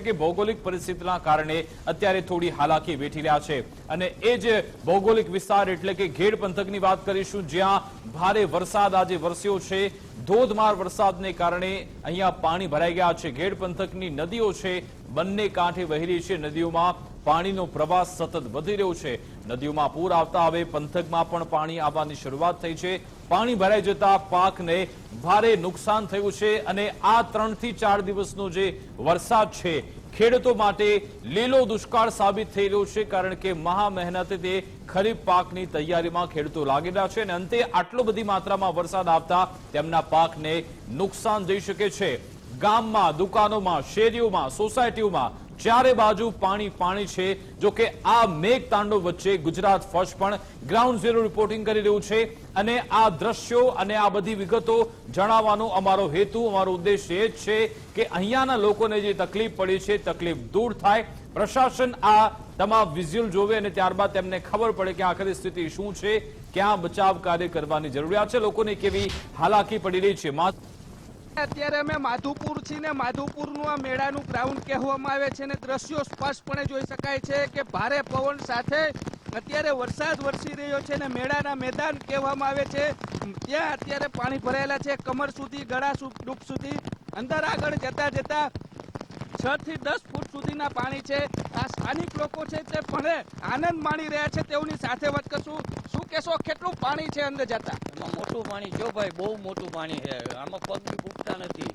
કે ભૌગોલિક પરિસ્થિતિના કારણે અત્યારે થોડી હાલાકી વેઠી રહ્યા છે. અને એ જ ભૌગોલિક વિસ્તાર એટલે કે ઘેડ પંથકની વાત કરીશું, જ્યાં ભારે વરસાદ આજે વરસ્યો છે. ધોધમાર વરસાદને કારણે અહીંયા પાણી ભરાઈ ગયા છે. ઘેડ પંથકની નદીઓ છે, બંને કાંઠે વહી છે. નદીઓમાં પાણીનો પ્રવાહ સતત વધી રહ્યો છે. નદીઓમાં પૂર આવતા હવે પંથકમાં પણ પાણી આવવાની શરૂઆત થઈ છે. પાણી ભરાઈ જતા પાકને ભારે નુકસાન થયું છે અને આ ત્રણથી ચાર દિવસનો જે વરસાદ છે, ખેડૂતો માટે લીલો દુષ્કાળ સાબિત થઈ રહ્યો છે કારણ કે મહા મહેનતે તે ખરીફ પાકની તૈયારીમાં ખેડૂતો લાગેલા છે અને અંતે આટલો બધી માત્રામાં વરસાદ આવતા તેમના પાકને નુકસાન જઈ શકે છે. ગામમાં, દુકાનોમાં, શેરીઓમાં, સોસાયટીઓમાં ચારે બાજુ પાણી પાણી છે. જો કે આ મેઘ તાંડવ વચ્ચે ગુજરાત ફર્સ્ટ પણ ગ્રાઉન્ડ ઝીરો રિપોર્ટિંગ કરી રહ્યું છે. અને આ દ્રશ્યો અને આ બધી વિગતો જણાવવાનો અમારો હેતુ, અમારો ઉદ્દેશ એ જ છે કે અહીંયાના લોકોને જે તકલીફ પડી છે, તકલીફ દૂર થાય. પ્રશાસન આ તમામ વિઝ્યુઅલ જોવે અને ત્યારબાદ તેમને ખબર પડે કે આખરી સ્થિતિ શું છે, ક્યાં બચાવ કાર્ય કરવાની જરૂરિયાત છે. લોકોને કેવી હાલાકી પડી રહી છે. મા- અત્યારે અમે માધુપુર છીએ ને માધુપુરનું આ મેળાનું ગ્રાઉન્ડ કહેવામાં આવે છે ને દ્રશ્યો સ્પષ્ટપણે જોઈ શકાય છે કે ભારે પવન સાથે અત્યારે વરસાદ વરસી રહ્યો છે ને મેળાના મેદાન કહેવામાં આવે છે. ત્યાં અત્યારે પાણી ભરાયેલા છે, કમર સુધી, ગળા ડૂબ સુધી. અંદર આગળ જતા જતા છ થી દસ ફૂટ સુધીના પાણી છે. આ સ્થાનિક લોકો છે તે પણ આનંદ માણી રહ્યા છે, તેઓની સાથે વાત કરશું. શું કહેશો કેટલું પાણી છે અંદર જતા? એમાં મોટું પાણી જો ભાઈ બહુ મોટું પાણી છે. આમાં પગ ફૂટતા નથી.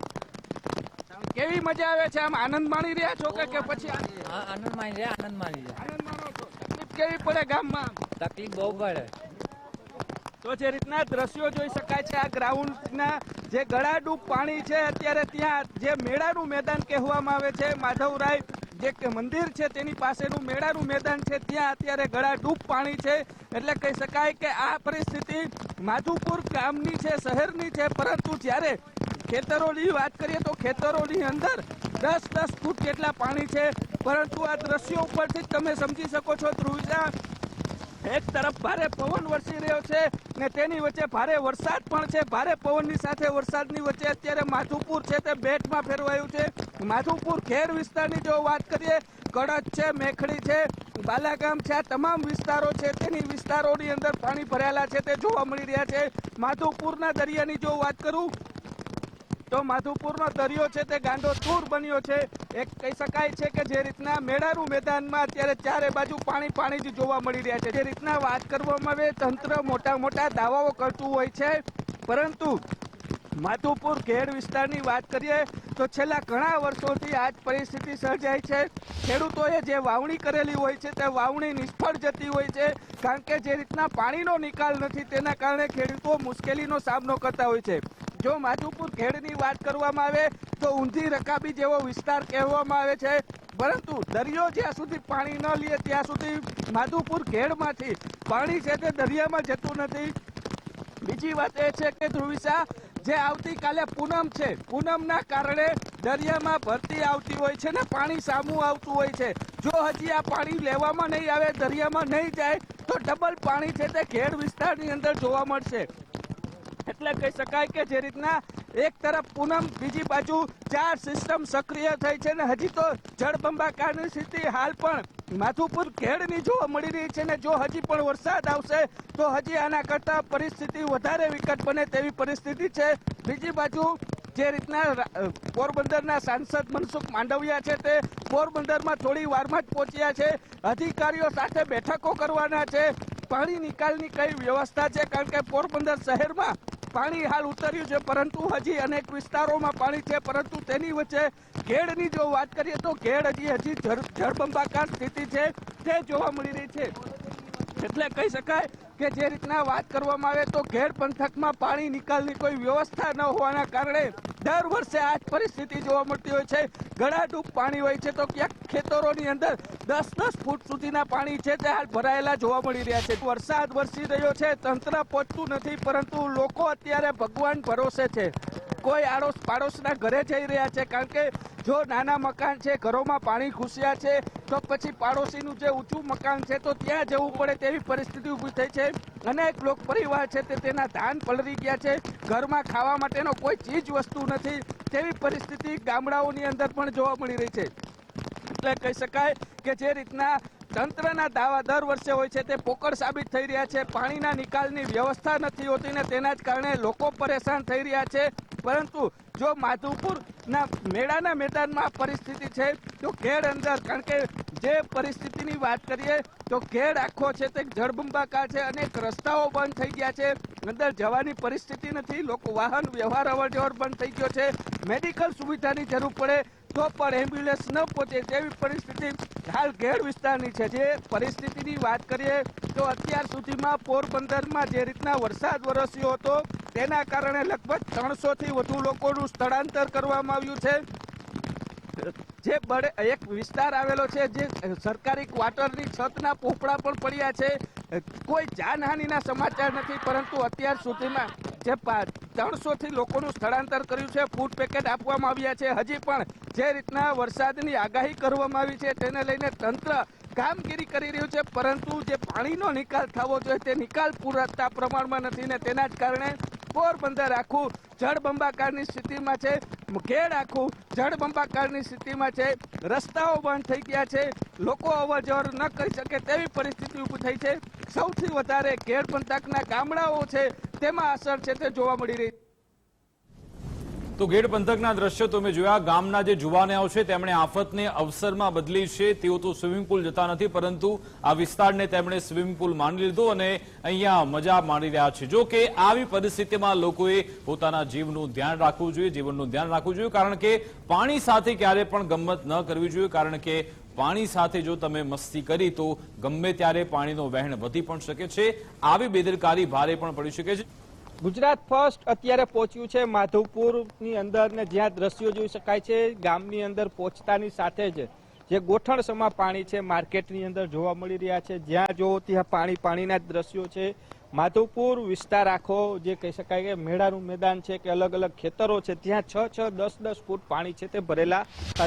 કેવી મજા આવે છે? આમ આનંદ માણી રહ્યા છો કે પછી આનંદ માણી રહ્યા આનંદ માણી રહ્યા. આનંદ માણો છો? તકલીફ કેવી પડે ગામમાં? તકલીફ બહુ પડે. તો જે રીતના દ્રશ્યો જોઈ શકાય છે આ ગ્રાઉન્ડના જે ગળાડૂબ પાણી છે અત્યારે ત્યાં જે મેળાનું મેદાન કહેવામાં આવે છે માધવરાય જે કે મંદિર છે તેની પાસેનું મેળાનું મેદાન છે, ત્યાં અત્યારે ગળાડૂબ પાણી છે. એટલે કહી શકાય કે આ પરિસ્થિતિ માધુપુર ગામની છે, શહેરની છે. પરંતુ જ્યારે ખેતરોની વાત કરીએ તો ખેતરોની અંદર દસ દસ ફૂટ જેટલા પાણી છે. પરંતુ આ દ્રશ્યો ઉપરથી તમે સમજી શકો છો, ધ્રુવિજા એક તરફ ભારે પવન વરસી રહ્યો છે ને તેની વચ્ચે ભારે વરસાદ પણ છે. ભારે પવનની સાથે વરસાદની વચ્ચે અત્યારે માધુપુર છે તે બેટમાં ફેરવાયું છે. માધુપુર ખેર વિસ્તારની જો વાત કરીએ, કડક છે, મેખડી છે, બાલાગામ છે, આ તમામ વિસ્તારો છે, તેની વિસ્તારોની અંદર પાણી ભરાયેલા છે, તે જોવા મળી રહ્યા છે. માધુપુરના દરિયાની જો વાત કરું, તો માધુપુરનો દરિયો છે, તે ગાંડો તૂર બન્યો છે. એક કહી શકાય છે કે જે રીતના મેળાનું મેદાનમાં અત્યારે ચારે બાજુ પાણી પાણી જ જોવા મળી રહ્યા છે. જે રીતના વાત કરવામાં આવે, તંત્ર મોટા મોટા દાવાઓ કરતું હોય છે. પરંતુ માધુપુર ઘેડ વિસ્તારની વાત કરીએ તો છેલ્લા ઘણા વર્ષોથી આ જ પરિસ્થિતિ સર્જાય છે. ખેડૂતોએ જે વાવણી કરેલી હોય છે તે વાવણી નિષ્ફળ જતી હોય છે કારણ કે જે રીતના પાણીનો નિકાલ નથી તેના કારણે ખેડૂતો મુશ્કેલીનો સામનો કરતા હોય છે. જો માધુપુર ખેડની વાત કરવામાં આવે તો ઊંધી રકાબી જેવો વિસ્તાર કહેવામાં આવે છે. પરંતુ દરિયો જ્યાં સુધી પાણી ન લે ત્યાં સુધી માધુપુર ઘેડમાંથી પાણી છે તે દરિયામાં જતું નથી. બીજી વાત એ છે કે ધ્રુવિસા જે આવતીકાલે પૂનમ છે, પૂનમના કારણે દરિયામાં ભરતી આવતી હોય છે ને પાણી સામું આવતું હોય છે. જો હજી આ પાણી લેવામાં નહીં આવે, દરિયામાં નહીં જાય, તો ડબલ પાણી છે તે ઘેડ વિસ્તારની અંદર જોવા મળશે. એટલે કહી શકાય કે જે રીતના એક તરફ પૂનમ, બીજી બાજુ ચાર સિસ્ટમ સક્રિય થઈ છે ને હજી તો જળબંબાકારની સ્થિતિ હાલ પણ માથુપુર ખેડની જોવા મળી રહી છે ને જો હજી પણ વરસાદ આવશે, તો હજી આના કરતા પરિસ્થિતિ વધારે વિકટ બને તેવી પરિસ્થિતિ છે. બીજી બાજુ જે રીતના પોરબંદરના સાંસદ મનસુખ માંડવિયા છે તે પોરબંદરમાં થોડી વારમાં જ પહોંચ્યા છે. અધિકારીઓ સાથે બેઠકો કરવાના છે. પાણી નિકાલની કઈ વ્યવસ્થા છે? કારણ કે પોરબંદર શહેરમાં પાણી હાલ ઉતર્યું છે, પરંતુ હજી અનેક વિસ્તારોમાં પાણી છે, પરંતુ તેની વચ્ચે ઘેડની જો વાત કરીએ તો ઘેડ હજી હજી જળ- જળબંબાકાર સ્થિતિ છે, તે જોવા મળી રહી છે. એટલે કહી શકાય કે જે રીતના વાત કરવામાં આવે તો ઘેર પંથકમાં પાણી નિકાલની કોઈ વ્યવસ્થા ન હોવાના કારણે દર વર્ષે આ જ પરિસ્થિતિ જોવા મળતી હોય છે. ગળાડૂબ પાણી હોય છે તો ક્યાંક ખેતરોની અંદર દસ દસ ફૂટ સુધીના પાણી છે તે હાલ ભરાયેલા જોવા મળી રહ્યા છે. વરસાદ વરસી રહ્યો છે, તંત્ર પહોંચતું નથી, પરંતુ લોકો અત્યારે ભગવાન ભરોસે છે. કોઈ આડોશ પાડોશના ઘરે જઈ રહ્યા છે, કારણ કે જો નાના મકાન છે, ઘરોમાં પાણી ઘૂસ્યા છે, તો પછી પાડોશીનું જે ઊંચું મકાન છે, તો ત્યાં જવું પડે તેવી પરિસ્થિતિ ઊભી થઈ છે. અનેક લોક પરિવાર છે તે તેના ધાન પલળી ગયા છે. ઘરમાં ખાવા માટેનો કોઈ ચીજ વસ્તુ નથી. તેવી પરિસ્થિતિ ગામડાઓની અંદર પણ જોવા મળી રહી છે. એટલે કહી શકાય કે જે રીતના તંત્રના દાવા દર વર્ષે હોય છે, તે પોકળ સાબિત થઈ રહ્યા છે. પાણીના નિકાલની વ્યવસ્થા નથી હોતી ને તેના જ કારણે લોકો પરેશાન થઈ રહ્યા છે. પરંતુ જો માધુપુરના મેળાના મેદાનમાં પરિસ્થિતિ છે, તો ખેડ અંદર, કારણ કે જે પરિસ્થિતિની વાત કરીએ, તો ખેડ આખો છે તે જળબંબાકાર છે, અનેક રસ્તાઓ બંધ થઈ ગયા છે, અંદર જવાની પરિસ્થિતિ નથી, લોકો વાહન વ્યવહાર અવર જવર બંધ થઈ ગયો છે, મેડિકલ સુવિધાની જરૂર પડે, તો પણ એમ્બ્યુલન્સ ન પહોંચે તેવી પરિસ્થિતિ હાલ ઘેડ વિસ્તારની છે. જે પરિસ્થિતિની વાત કરીએ, તો અત્યાર સુધીમાં પોરબંદરમાં જે રીતના વરસાદ વરસ્યો હતો તેના કારણે લગભગ ત્રણસો થી વધુ લોકોનું સ્થળાંતર કરવામાં આવ્યું છે. જે બળે એક વિસ્તાર આવેલો છે, જે સરકારી ક્વાર્ટરની છતના પોપડા પણ પડ્યા છે. કોઈ જાનહાનિના સમાચાર નથી, પરંતુ અત્યાર સુધીમાં જે ત્રણસો થી લોકોનું સ્થળાંતર કર્યું છે, ફૂડ પેકેટ આપવામાં આવ્યા છે. હજી પણ જે રીતના વરસાદની આગાહી કરવામાં આવી છે, તેને લઈને તંત્ર કામગીરી કરી રહ્યું છે, પરંતુ જે પાણીનો નિકાલ થવો જોઈએ, તે નિકાલ પૂરતા પ્રમાણમાં નથી ને તેના જ કારણે પોરબંદર આખું જળબંબાકારની સ્થિતિમાં છે. ઘેડ આખું જળબંબાકારની સ્થિતિમાં છે. રસ્તાઓ બંધ થઈ ગયા છે. લોકો અવરજવર ન કરી શકે તેવી પરિસ્થિતિ ઊભી થઈ છે. સૌથી વધારે ખેડ પંથકના ગામડાઓ છે. તેમાં અસર છે તે જોવા મળી રહી. તો ગેડ પંથકના દ્રશ્યો તમે જોયા. ગામના જે જુવાનિયાઓ છે, તેમણે આફતને અવસરમાં બદલી છે. તેઓ તો સ્વિમિંગ પુલ જતા નથી, પરંતુ આ વિસ્તારને તેમણે સ્વિમિંગ પુલ માની લીધો અને અહીંયા મજા માણી રહ્યા છે. જો કે આવી પરિસ્થિતિમાં લોકોએ પોતાના જીવનું ધ્યાન રાખવું જોઈએ, જીવનનું ધ્યાન રાખવું જોઈએ, કારણ કે પાણી સાથે ક્યારે પણ ગમત ન કરવી જોઈએ, કારણ કે પાણી સાથે જો તમે મસ્તી કરી તો ગમે ત્યારે પાણીનો વહેણ વધી પણ શકે છે. આવી બેદરકારી ભારે પણ પડી શકે છે. ગુજરાત ફર્સ્ટ અત્યારે પહોંચ્યું છે માધવપુરની અંદર ને જ્યાં દ્રશ્યો જોઈ શકાય છે, ગામની અંદર પહોંચતાની સાથે જ જે ગોઠણસમાં પાણી છે, માર્કેટની અંદર જોવા મળી રહ્યા છે. જ્યાં જો ત્યાં પાણી, પાણીના દ્રશ્યો છે. માધવપુર વિસ્તાર આખો જે કહી શકાય કે મેળાનું મેદાન છે કે અલગ અલગ ખેતરો છે, ત્યાં છ છ, દસ દસ ફૂટ પાણી છે તે ભરેલા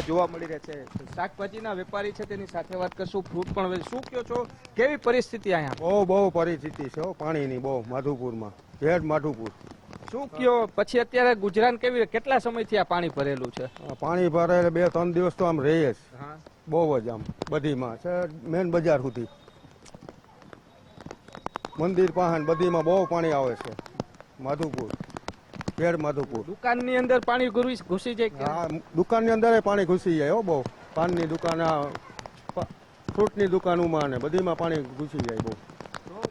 જોવા મળી રહ્યા છે. શાકભાજીના વેપારી છે તેની સાથે વાત કરશું. ફ્રૂટ પણ શું કયો છો? કેવી પરિસ્થિતિ અહીંયા? બહુ બહુ પરિસ્થિતિ છે પાણીની બહુ માધુપુરમાં ભેડ માધુપુર. શું કયો? પછી અત્યારે ગુજરાત કેવી કેટલા સમયથી આ પાણી ભરેલું છે? પાણી ભરે બે ત્રણ દિવસ તો આમ રહીએ જ. બહુ જ આમ બધીમાં. છે મેન બજાર સુધી. મંદિર પાસે બધીમાં બહુ પાણી આવે છે. માધુપુર. ભેડ માધુપુર. દુકાનની અંદર પાણી ઘૂસી જાય હા દુકાનની અંદર પાણી ઘૂસી જાય હો બહુ. પાનની દુકાન ફ્રૂટની દુકાનોમાં ને બધીમાં પાણી ઘૂસી જાય બહુ.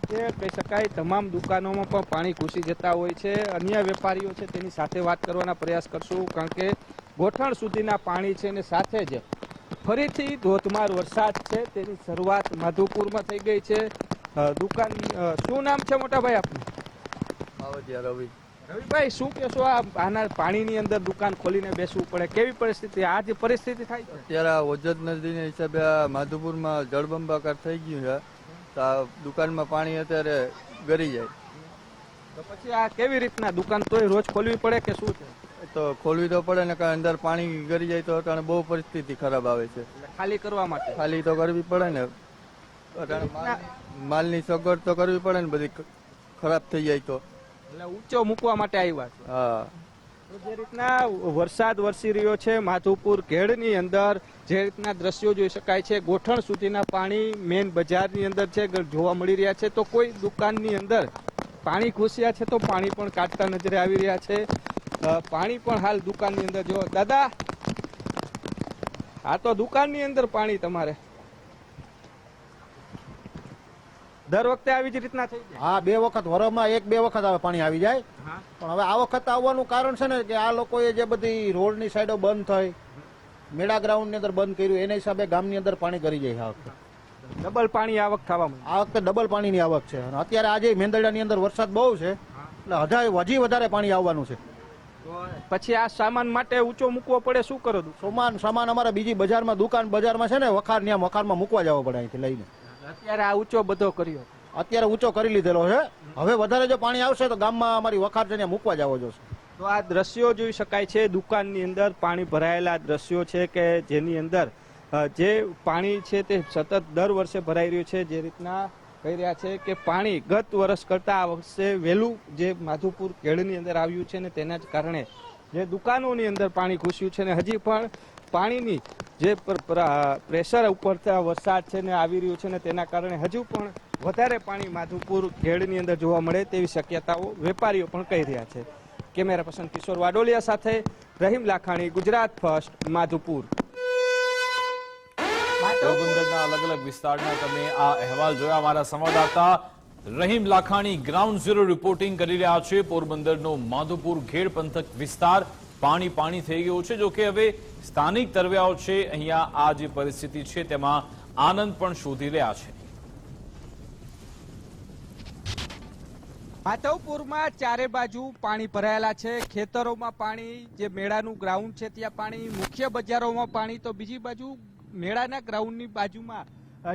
તો કહી શકાય તમામ દુકાનોમાં પણ પાણી ઘૂસી જતા હોય છે. અન્ય વેપારીઓ છે તેની સાથે વાત કરવાના પ્રયાસ કરશું કારણ કે ગોઠણ સુધીના પાણી છે અને સાથે જ ફરીથી ધોધમાર વરસાદ છે. તેની શરૂઆત માધુપુરમાં થઈ ગઈ છે. દુકાન શું નામ છે મોટાભાઈ આપનું? રવિ. રવિભાઈ શું કહેશો આ આના પાણીની અંદર દુકાન ખોલીને બેસવું પડે? કેવી પરિસ્થિતિ? આ જે પરિસ્થિતિ થાય અત્યારે ઓજત નદીના હિસાબે આ માધુપુરમાં જળબંબાકાર થઈ ગયું છે. તો આ દુકાનમાં પાણી અત્યારે ગરી જાય. તો પછી આ કેવી રીતના? દુકાન તોય રોજ ખોલવી પડે કે શું છે? તો ખોલવી તો પડે ને કારણ અંદર પાણી ગરી જાય તો અટાણે બહુ પરિસ્થિતિ ખરાબ આવે છે. ખાલી કરવા માટે? ખાલી તો કરવી પડે ને. અટાણે માલ- માલની સગવડ તો કરવી પડે ને બધી ખ- ખરાબ થઈ જાય તો. એટલે ઊંચો મૂકવા માટે આવ્યા છે? હા. જે રીતના વરસાદ વરસી રહ્યો છે, માધુપુર ઘેડની અંદર જે રીતના દ્રશ્યો જોઈ શકાય છે, ગોઠણ સુધીના પાણી મેન બજારની અંદર છે જોવા મળી રહ્યા છે, તો કોઈ દુકાનની અંદર પાણી ઘૂસ્યા છે, તો પાણી પણ કાઢતા નજરે આવી રહ્યા છે. પાણી પણ હાલ દુકાનની અંદર જો, દાદા, આ તો દુકાનની અંદર પાણી તમારે. દર વખતે આવી જ રીતના થઈ જાય. હા બે વખત વરમાં એક બે વખત આવે પાણી આવી જાય. પણ હવે આ વખત આવવાનું કારણ છે ને કે આ લોકોએ જે બધી રોડની સાઈડો બંધ થઈ મેળા ગ્રાઉન્ડની અંદર બંધ કર્યું એના હિસાબે ગામની અંદર પાણી કરી જાય આ વખતે. ડબલ પાણી આવક થવા આ વખતે ડબલ પાણીની આવક છે. અને અત્યારે આજે મેંદરડાની અંદર વરસાદ બહુ છે એટલે હજાર હજી વધારે પાણી આવવાનું છે. પછી આ સામાન માટે ઊંચો મૂકવો પડે શું કરો? સામાન સામાન અમારા બીજી બજારમાં દુકાન બજારમાં છે ને વખાર ત્યાં વખારમાં મૂકવા જવો પડે અહીંથી લઈને. અત્યારે આ ઊંચો બધો કર્યો. અત્યારે ઊંચો કરી લીધેલો છે. હવે વધારે જો પાણી આવશે તો ગામમાં અમારી વખાર જઈને મૂકવા જવો જોશે તો આ દ્રશ્યો જોઈ શકાય છે. દુકાનની અંદર પાણી ભરાયેલા દ્રશ્યો છે કે જેની અંદર જે પાણી છે તે સતત દર વર્ષે ભરાઈ રહ્યું છે. જે રીતના કહી રહ્યા છે કે પાણી ગત વર્ષ કરતાં આ વર્ષે વહેલું જે માધુપુર કેળની અંદર આવ્યું છે ને તેના જ કારણે જે દુકાનોની અંદર પાણી ઘૂસ્યું છે ને હજી પણ પાણીની જે પ્ર- પ્ર- પ્રેશર ઉપરથી વરસાદ છે ને આવી રહ્યું છે ને તેના કારણે હજુ પણ વધારે પાણી માધુપુર ખેડની અંદર જોવા મળે તેવી શક્યતાઓ વેપારીઓ પણ કહી રહ્યા છે. કેમેરા પર્સન કિશોર વાડોલિયા સાથે રહીમ લાખાણી, ગુજરાત ફર્સ્ટ, માધુપુર. પોરબંદરના અલગ અલગ વિસ્તારના તમે આ અહેવાલ જોયા. અમારા સંવાદદાતા Rahim Lakhani, ground zero reporting કરી રહ્યા છે. પોરબંદરનો માધુપુર ઘેડ પંથક વિસ્તાર પાણી પાણી થઈ ગયું છે. જોકે હવે સ્થાનિક તરવ્યાઓ છે, અહીંયા આ જે પરિસ્થિતિ છે, તેમાં આનંદ પણ શોધી રહ્યા છે. માધવપુરમાં ચારે બાજુ પાણી ભરાયેલા છે. ખેતરોમાં પાણી, જે મેળાનું ગ્રાઉન્ડ છે, ત્યાં પાણી, મુખ્ય બજારોમાં પાણી. તો બીજી બાજુ મેળાના ગ્રાઉન્ડની બાજુમાં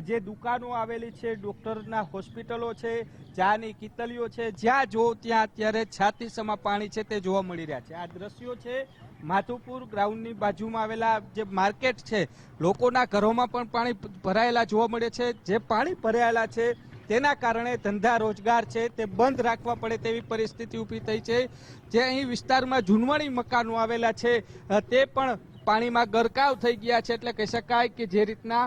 જે દુકાનો આવેલી છે, ડોક્ટરના હોસ્પિટલો છે, ચાની કિતલીઓ છે, જ્યાં જો ત્યાં અત્યારે છાતીસમાં પાણી છે તે જોવા મળી રહ્યા છે. આ દ્રશ્યો છે માધુપુર ગ્રાઉન્ડની બાજુમાં આવેલા જે માર્કેટ છે, લોકોના ઘરોમાં પણ પાણી ભરાયેલા જોવા મળે છે. જે પાણી ભરાયેલા છે તેના કારણે ધંધા રોજગાર છે તે બંધ રાખવા પડે તેવી પરિસ્થિતિ ઊભી થઈ છે. જે અહીં વિસ્તારમાં જૂનવાણી મકાનો આવેલા છે તે પણ પાણીમાં ગરકાવ થઈ ગયા છે. એટલે કહી શકાય કે જે રીતના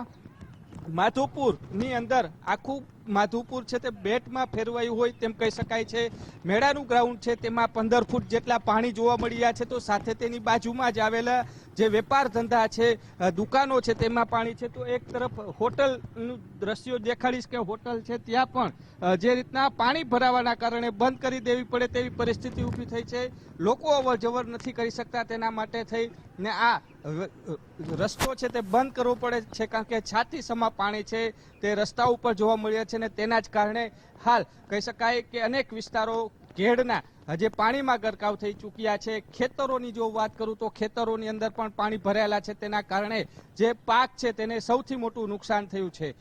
માધુપુરની અંદર આખું માધુપુર છે તે બેટમાં ફેરવાયું હોય તેમ કહી શકાય છે. મેળાનું ગ્રાઉન્ડ છે તેમાં પંદર ફૂટ જેટલા પાણી જોવા મળી રહ્યા છે તો સાથે તેની બાજુમાં જ આવેલા જે વેપાર ધંધા છે દુકાનો છે, તેમાં પાણી છે, તો એક તરફ હોટલનું દ્રશ્યો દેખાડીશ કે હોટલ છે, ત્યાં પણ જે રીતના પાણી ભરાવાના કારણે બંધ કરી દેવી પડે તેવી પરિસ્થિતિ ઊભી થઈ છે. લોકો અવર જવર નથી કરી શકતા તેના માટે થઈ ને આ રસ્તો છે તે બંધ કરવો પડે છે, કારણ કે છાતી સમા પાણી છે, તે રસ્તા ઉપર જોવા મળ્યા છે ને તેના જ કારણે હાલ કહી શકાય કે અનેક વિસ્તારો ઘેડના હજે પાણીમાં ગરકાવ થઈ ચૂક્યા છે. ખેતરોની જો વાત કરું તો ખેતરોની અંદર પણ પાણી ભરાયેલા છે. તેના કારણે જે પાક છે તેને સૌથી મોટું નુકસાન થયું છે.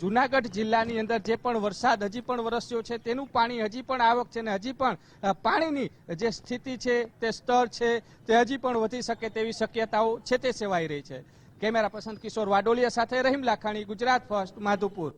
જુનાગઢ જિલ્લાની અંદર જે પણ વરસાદ હજી પણ વરસ્યો છે, તેનું પાણી હજી પણ આવક છે ને હજી પણ પાણીની જે સ્થિતિ છે, તે સ્તર છે, તે હજી પણ વધી શકે તેવી શક્યતાઓ છે તે સેવાઈ રહી છે. કેમેરા પસંદ કિશોર વાડોલિયા સાથે રહીમ લાખાણી, ગુજરાત ફર્સ્ટ, માધુપુર.